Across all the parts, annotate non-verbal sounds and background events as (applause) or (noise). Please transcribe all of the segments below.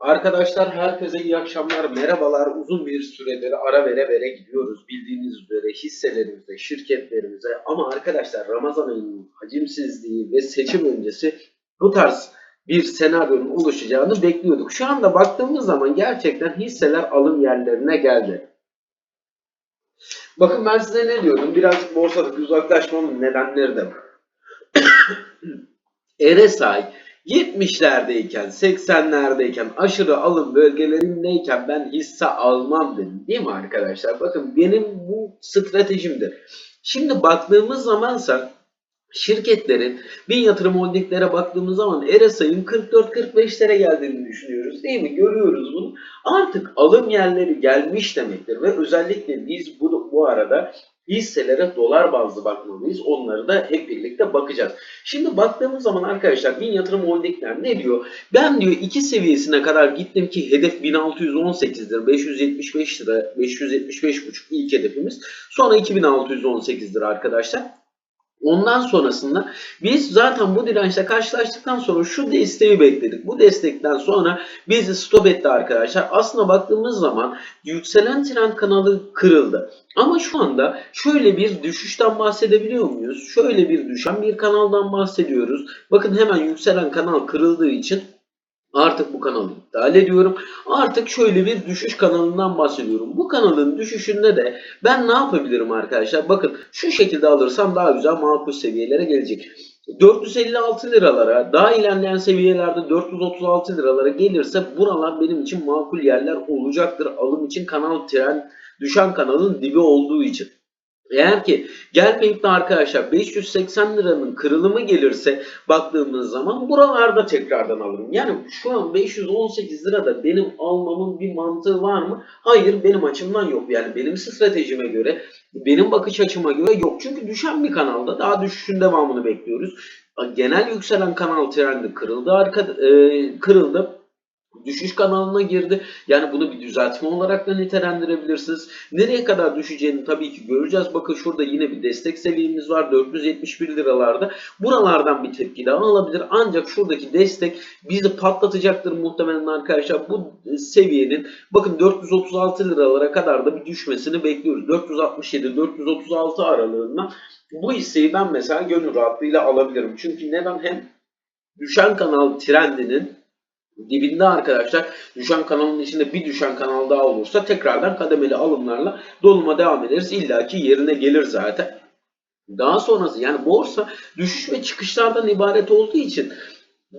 Arkadaşlar herkese iyi akşamlar, merhabalar. Uzun bir süredir ara vere vere gidiyoruz. Bildiğiniz üzere hisselerimize, şirketlerimize ama arkadaşlar Ramazan ayının hacimsizliği ve seçim öncesi bu tarz bir senaryonun oluşacağını bekliyorduk. Şu anda baktığımız zaman gerçekten hisseler alım yerlerine geldi. Bakın ben size ne diyorum? Birazcık borsadan uzaklaşmamın nedenleri de var. (coughs) RSI 70'lerdeyken, 80'lerdeyken, aşırı alım bölgelerindeyken ben hisse almam dedim. Değil mi arkadaşlar? Bakın benim bu stratejimdir. Şimdi baktığımız zamansa şirketlerin bin yatırım holdinglere baktığımız zaman RSI'nin 44-45'lere geldiğini düşünüyoruz. Değil mi? Görüyoruz bunu. Artık alım yerleri gelmiş demektir ve özellikle biz bu, bu arada hisselere dolar bazlı bakmalıyız. Onları da hep birlikte bakacağız. Şimdi baktığımız zaman arkadaşlar bin yatırım holdingler ne diyor? Ben diyor iki seviyesine kadar gittim ki hedef 1618'dir. 575 lira, 575,5 ilk hedefimiz. Sonra 2618'dir arkadaşlar. Ondan sonrasında biz zaten bu dirençle karşılaştıktan sonra şu desteği bekledik. Bu destekten sonra bizi stop etti arkadaşlar. Aslına baktığımız zaman yükselen trend kanalı kırıldı. Ama şu anda şöyle bir düşüşten bahsedebiliyor muyuz? Şöyle bir düşen bir kanaldan bahsediyoruz. Bakın hemen yükselen kanal kırıldığı için Artık bu kanalı iptal ediyorum. Artık şöyle bir düşüş kanalından bahsediyorum. Bu kanalın düşüşünde de ben ne yapabilirim arkadaşlar? Bakın şu şekilde alırsam daha güzel makul seviyelere gelecek. 456 liralara daha ilerleyen seviyelerde 436 liralara gelirse buralar benim için makul yerler olacaktır. Alım için kanal tren düşen kanalın dibi olduğu için. Eğer ki de arkadaşlar 580 liranın kırılımı gelirse baktığımız zaman buralarda tekrardan alırım. Yani şu an 518 lirada benim almamın bir mantığı var mı? Hayır benim açımdan yok. Yani benim stratejime göre, benim bakış açıma göre yok. Çünkü düşen bir kanalda daha düşüşün devamını bekliyoruz. Genel yükselen kanal trendi kırıldı, arka, e, kırıldı düşüş kanalına girdi. Yani bunu bir düzeltme olarak da nitelendirebilirsiniz. Nereye kadar düşeceğini tabii ki göreceğiz. Bakın şurada yine bir destek seviyemiz var. 471 liralarda. Buralardan bir tepki daha alabilir. Ancak şuradaki destek bizi patlatacaktır muhtemelen arkadaşlar. Bu seviyenin bakın 436 liralara kadar da bir düşmesini bekliyoruz. 467-436 aralığından bu hisseyi ben mesela gönül rahatlığıyla alabilirim. Çünkü neden? Hem düşen kanal trendinin dibinde arkadaşlar düşen kanalın içinde bir düşen kanal daha olursa tekrardan kademeli alımlarla doluma devam ederiz. İlla ki yerine gelir zaten. Daha sonrası yani borsa düşüş ve çıkışlardan ibaret olduğu için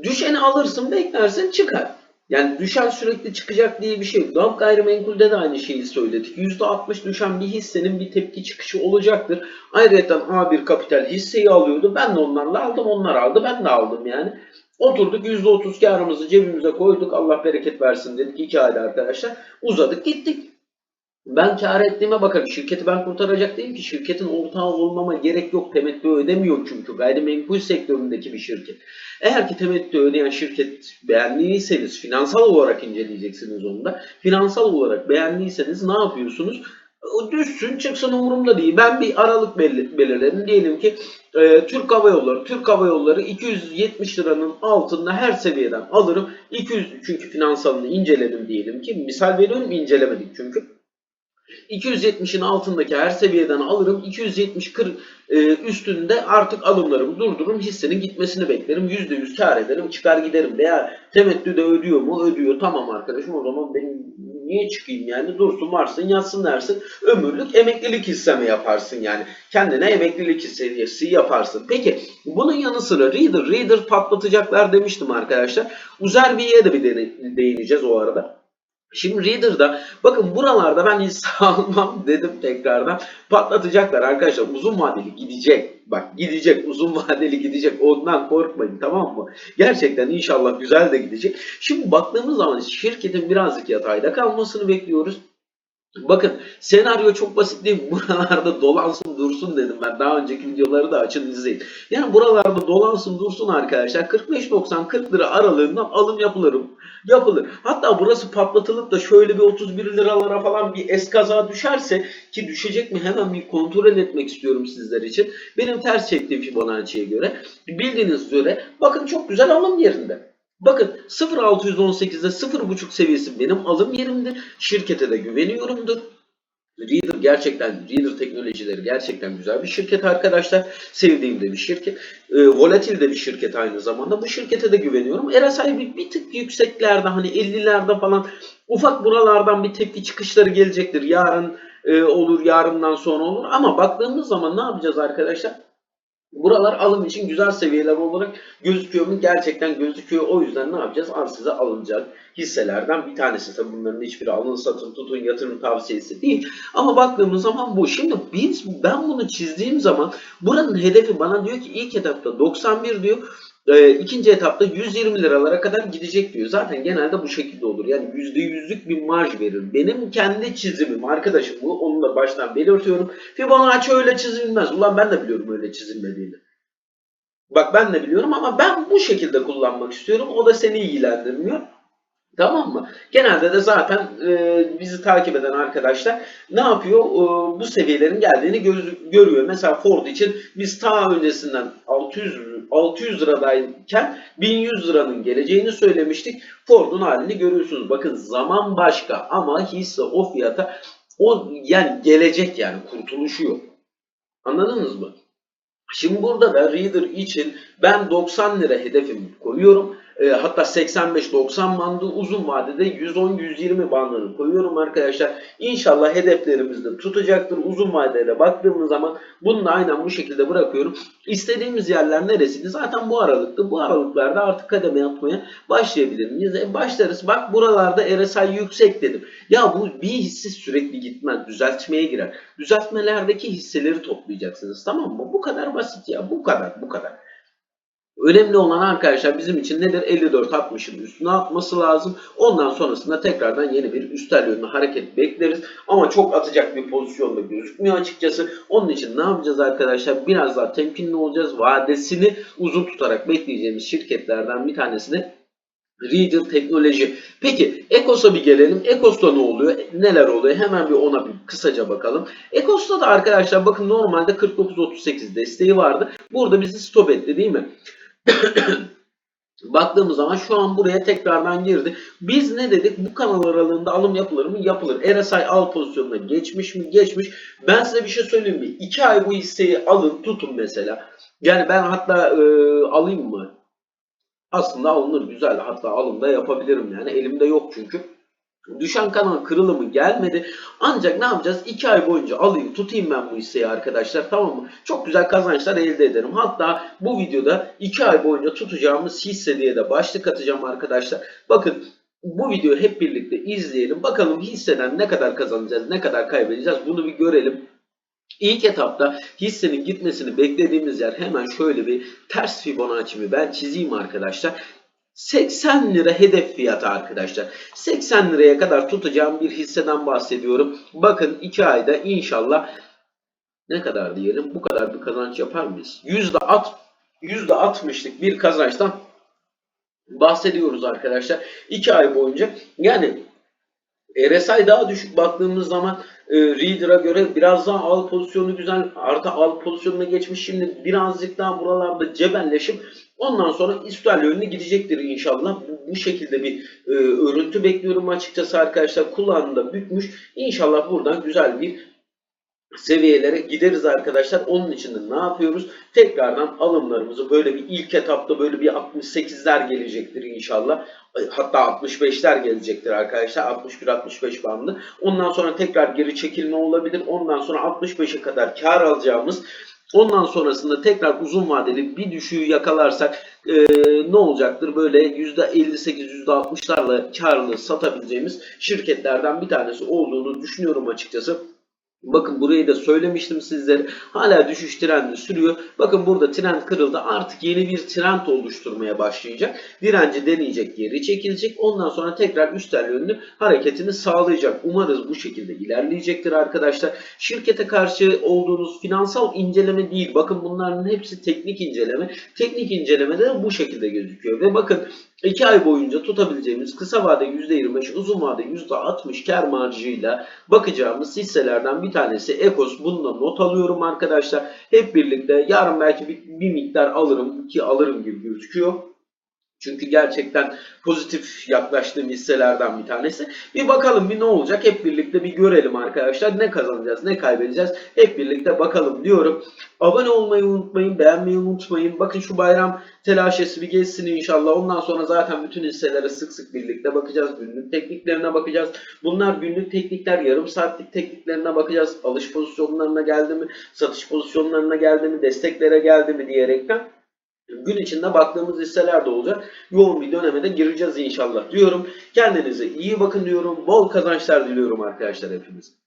düşeni alırsın beklersin çıkar. Yani düşen sürekli çıkacak diye bir şey yok. GAP gayrimenkulde de aynı şeyi söyledik. %60 düşen bir hissenin bir tepki çıkışı olacaktır. Ayrıca A1 Kapital hisseyi alıyordu. Ben de onlarla aldım. Onlar aldı. Ben de aldım yani. Oturduk %30 karımızı cebimize koyduk. Allah bereket versin dedik. iki ayda arkadaşlar. Uzadık gittik. Ben kar ettiğime bakarım. Şirketi ben kurtaracak değilim ki. Şirketin ortağı olmama gerek yok. Temettü ödemiyor çünkü. Gayrimenkul sektöründeki bir şirket. Eğer ki temettü ödeyen şirket beğendiyseniz finansal olarak inceleyeceksiniz onu da. Finansal olarak beğendiyseniz ne yapıyorsunuz? O düşsün çıksın umurumda değil. Ben bir aralık belir belirledim. Diyelim ki e, Türk Hava Yolları, Türk Hava Yolları 270 liranın altında her seviyeden alırım. 200 çünkü finansalını inceledim diyelim ki. Misal veriyorum incelemedik çünkü. 270'in altındaki her seviyeden alırım. 270 kır e, üstünde artık alımlarımı durdururum. Hissenin gitmesini beklerim. %100 kar ederim. Çıkar giderim. Veya temettü de ödüyor mu? Ödüyor. Tamam arkadaşım o zaman benim niye çıkayım yani? Dursun varsın yatsın dersin. Ömürlük emeklilik hissemi yaparsın yani. Kendine emeklilik hissesi yaparsın. Peki bunun yanı sıra Reader, Reader patlatacaklar demiştim arkadaşlar. Uzerbiye'ye de bir değineceğiz o arada. Şimdi Reader'da bakın buralarda ben hisse (laughs) almam dedim tekrardan. Patlatacaklar arkadaşlar. Uzun vadeli gidecek. Bak gidecek. Uzun (laughs) vadeli gidecek. Ondan korkmayın tamam mı? Gerçekten inşallah güzel de gidecek. Şimdi baktığımız zaman şirketin birazcık yatayda kalmasını bekliyoruz. Bakın senaryo çok basit değil. (laughs) Buralarda dolansın dursun dedim ben. Daha önceki videoları da açın izleyin. Yani buralarda dolansın dursun arkadaşlar. 45.90-40 lira aralığından alım yapılır. Yapılır. Hatta burası patlatılıp da şöyle bir 31 liralara falan bir eskaza düşerse ki düşecek mi hemen bir kontrol etmek istiyorum sizler için. Benim ters çektiğim Fibonacci'ye göre bildiğiniz üzere bakın çok güzel alım yerinde. Bakın 0618'de 0.5 seviyesi benim alım yerimdir. Şirkete de güveniyorumdur. Reader gerçekten, Reader teknolojileri gerçekten güzel bir şirket arkadaşlar. Sevdiğim de bir şirket. E, volatil de bir şirket aynı zamanda. Bu şirkete de güveniyorum. RSI bir, bir tık yükseklerde hani 50'lerde falan ufak buralardan bir tepki çıkışları gelecektir. Yarın e, olur, yarından sonra olur. Ama baktığımız zaman ne yapacağız arkadaşlar? Buralar alım için güzel seviyeler olarak gözüküyor mu? Gerçekten gözüküyor. O yüzden ne yapacağız? Arsıza alınacak hisselerden bir tanesi. Tabii bunların hiçbiri alın satın tutun yatırım tavsiyesi değil. Ama baktığımız zaman bu. Şimdi biz ben bunu çizdiğim zaman buranın hedefi bana diyor ki ilk etapta 91 diyor. E, ikinci etapta 120 liralara kadar gidecek diyor. Zaten genelde bu şekilde olur. Yani %100'lük bir marj verir. Benim kendi çizimim arkadaşım bu. Onu da baştan belirtiyorum. Fibonacci öyle çizilmez. Ulan ben de biliyorum öyle çizilmediğini. Bak ben de biliyorum ama ben bu şekilde kullanmak istiyorum. O da seni ilgilendirmiyor. Tamam mı? Genelde de zaten e, bizi takip eden arkadaşlar ne yapıyor? E, bu seviyelerin geldiğini göz, görüyor. Mesela Ford için biz ta öncesinden 600 600 liradayken 1100 liranın geleceğini söylemiştik. Ford'un halini görüyorsunuz. Bakın zaman başka ama hisse o fiyata o yani gelecek yani kurtuluşu yok. Anladınız mı? Şimdi burada da Reader için ben 90 lira hedefimi koyuyorum. E, hatta 85-90 bandı uzun vadede 110-120 bandını koyuyorum arkadaşlar. İnşallah hedeflerimizde tutacaktır. Uzun vadede baktığımız zaman bunu da aynen bu şekilde bırakıyorum. İstediğimiz yerler neresiydi? Zaten bu aralıkta. Bu aralıklarda artık kademe atmaya başlayabilir miyiz? E, başlarız. Bak buralarda RSI yüksek dedim. Ya bu bir hisse sürekli gitmez. Düzeltmeye girer. Düzeltmelerdeki hisseleri toplayacaksınız. Tamam mı? Bu kadar basit ya. Bu kadar. Bu kadar. Önemli olan arkadaşlar bizim için nedir? 54-60'ın üstüne atması lazım. Ondan sonrasında tekrardan yeni bir üstel yönlü hareket bekleriz. Ama çok atacak bir pozisyonda gözükmüyor açıkçası. Onun için ne yapacağız arkadaşlar? Biraz daha temkinli olacağız. Vadesini uzun tutarak bekleyeceğimiz şirketlerden bir tanesini Reader teknoloji. Peki Ekos'a bir gelelim. Ekos'ta ne oluyor? Neler oluyor? Hemen bir ona bir kısaca bakalım. Ekos'ta da arkadaşlar bakın normalde 49.38 desteği vardı. Burada bizi stop etti değil mi? (coughs) Baktığımız zaman şu an buraya tekrardan girdi. Biz ne dedik? Bu kanal aralığında alım yapılır mı? Yapılır. RSI al pozisyonuna geçmiş mi? Geçmiş. Ben size bir şey söyleyeyim mi? 2 ay bu hisseyi alın tutun mesela. Yani ben hatta e, alayım mı? Aslında alınır güzel. Hatta alım da yapabilirim yani. Elimde yok çünkü. Düşen kanal kırılımı gelmedi. Ancak ne yapacağız? 2 ay boyunca alayım tutayım ben bu hisseyi arkadaşlar tamam mı? Çok güzel kazançlar elde ederim. Hatta bu videoda 2 ay boyunca tutacağımız hisse diye de başlık atacağım arkadaşlar. Bakın bu videoyu hep birlikte izleyelim. Bakalım hisseden ne kadar kazanacağız, ne kadar kaybedeceğiz bunu bir görelim. İlk etapta hissenin gitmesini beklediğimiz yer hemen şöyle bir ters Fibonacci'mi ben çizeyim arkadaşlar. 80 lira hedef fiyatı arkadaşlar. 80 liraya kadar tutacağım bir hisseden bahsediyorum. Bakın 2 ayda inşallah ne kadar diyelim bu kadar bir kazanç yapar mıyız? %60 %60'lık bir kazançtan bahsediyoruz arkadaşlar. 2 ay boyunca yani RSI daha düşük baktığımız zaman e, Reader'a göre biraz daha al pozisyonu güzel artı al pozisyonuna geçmiş. Şimdi birazcık daha buralarda cebelleşip ondan sonra üstel yönüne gidecektir inşallah. Bu, bu şekilde bir e, örüntü bekliyorum açıkçası arkadaşlar. Kulağını bükmüş. İnşallah buradan güzel bir seviyelere gideriz arkadaşlar. Onun için de ne yapıyoruz? Tekrardan alımlarımızı böyle bir ilk etapta böyle bir 68'ler gelecektir inşallah. Hatta 65'ler gelecektir arkadaşlar. 61-65 bandı. Ondan sonra tekrar geri çekilme olabilir. Ondan sonra 65'e kadar kar alacağımız Ondan sonrasında tekrar uzun vadeli bir düşüğü yakalarsak e, ne olacaktır? Böyle %58, %60'larla karlı satabileceğimiz şirketlerden bir tanesi olduğunu düşünüyorum açıkçası. Bakın burayı da söylemiştim sizlere. Hala düşüş trendi sürüyor. Bakın burada trend kırıldı. Artık yeni bir trend oluşturmaya başlayacak. Direnci deneyecek, geri çekilecek. Ondan sonra tekrar üstel yönlü hareketini sağlayacak. Umarız bu şekilde ilerleyecektir arkadaşlar. Şirkete karşı olduğunuz finansal inceleme değil. Bakın bunların hepsi teknik inceleme. Teknik incelemede de bu şekilde gözüküyor. Ve bakın 2 ay boyunca tutabileceğimiz kısa vade %25, uzun vade %60 kar marjıyla bakacağımız hisselerden bir tanesi Ekos. Bunu da not alıyorum arkadaşlar. Hep birlikte yarın belki bir, bir miktar alırım ki alırım gibi gözüküyor. Çünkü gerçekten pozitif yaklaştığım hisselerden bir tanesi. Bir bakalım bir ne olacak hep birlikte bir görelim arkadaşlar. Ne kazanacağız ne kaybedeceğiz hep birlikte bakalım diyorum. Abone olmayı unutmayın, beğenmeyi unutmayın. Bakın şu bayram telaşesi bir geçsin inşallah. Ondan sonra zaten bütün hisselere sık sık birlikte bakacağız. Günlük tekniklerine bakacağız. Bunlar günlük teknikler, yarım saatlik tekniklerine bakacağız. Alış pozisyonlarına geldi mi, satış pozisyonlarına geldi mi, desteklere geldi mi diyerekten gün içinde baktığımız hisseler de olacak. Yoğun bir döneme de gireceğiz inşallah diyorum. Kendinize iyi bakın diyorum. Bol kazançlar diliyorum arkadaşlar hepinize.